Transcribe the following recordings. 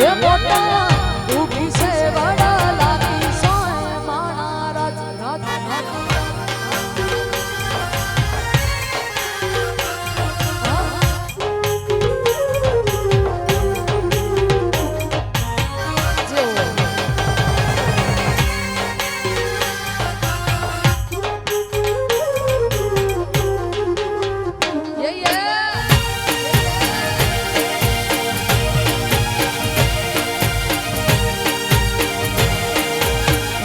હે મોટા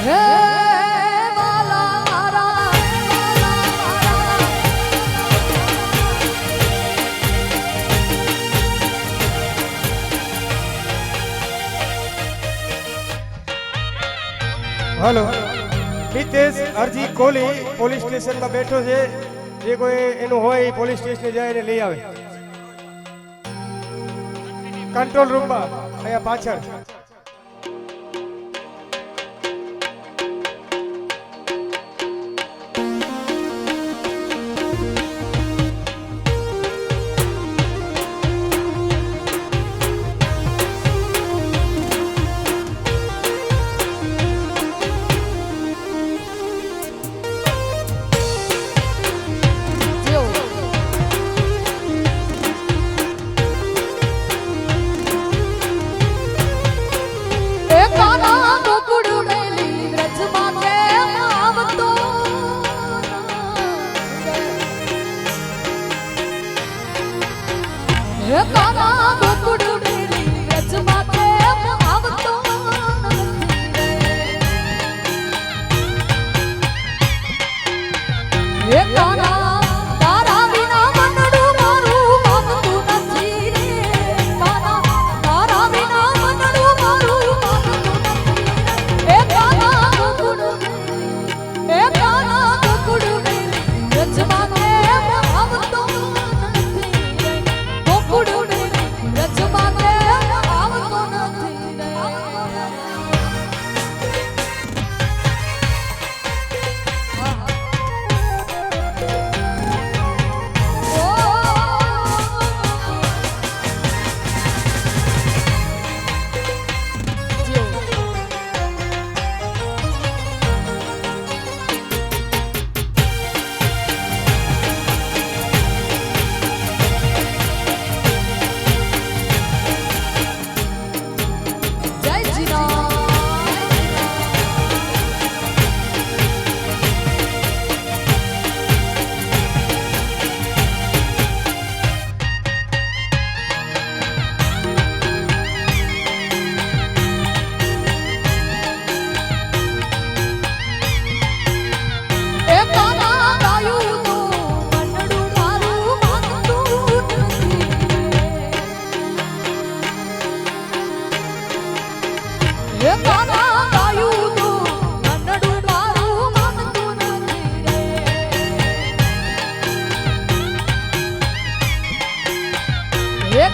હલો. હિતેશ અરજી કોહલી પોલીસ સ્ટેશનમાં બેઠો છે. જે કોઈ એનું હોય એ પોલીસ સ્ટેશને જાય એને લઈ આવે. કંટ્રોલ રૂમમાં, અહીંયા પાછળ. રકાના ગોકુળ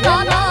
না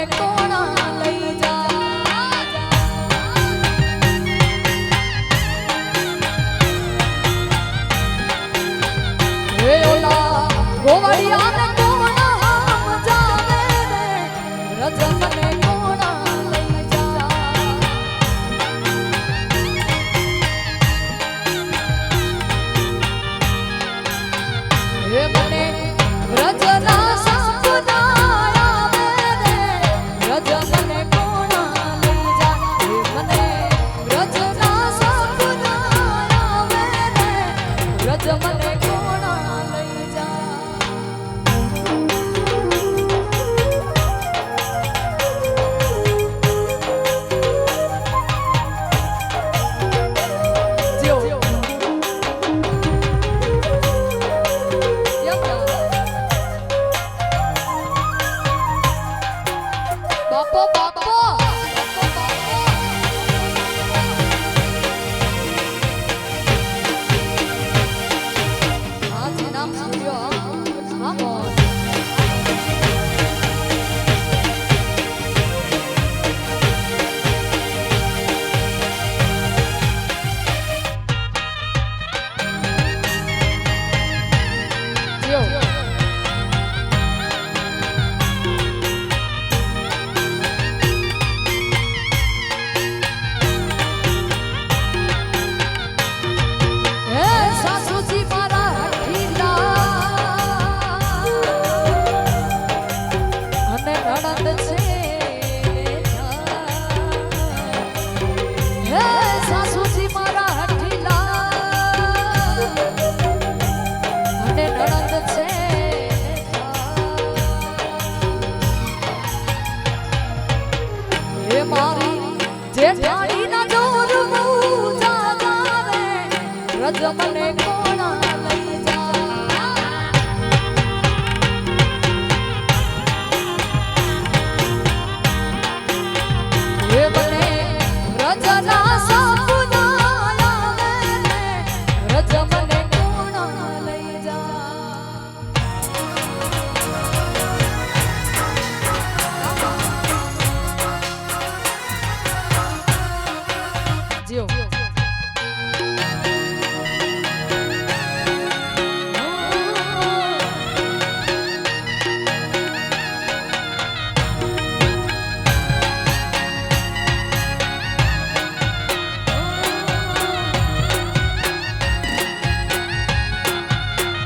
Aleko